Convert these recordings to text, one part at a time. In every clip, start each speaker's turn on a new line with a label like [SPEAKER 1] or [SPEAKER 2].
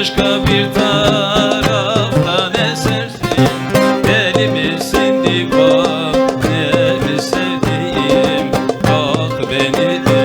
[SPEAKER 1] başka bir taraftan esersin. Deli misin divan ne sevdiğim Bak beni de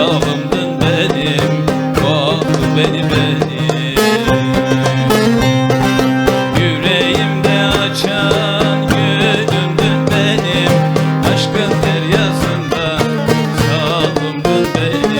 [SPEAKER 1] sağımdın benim Vah beni beni Yüreğimde açan gülümdün benim. Aşkın deryasında sağımdın benim.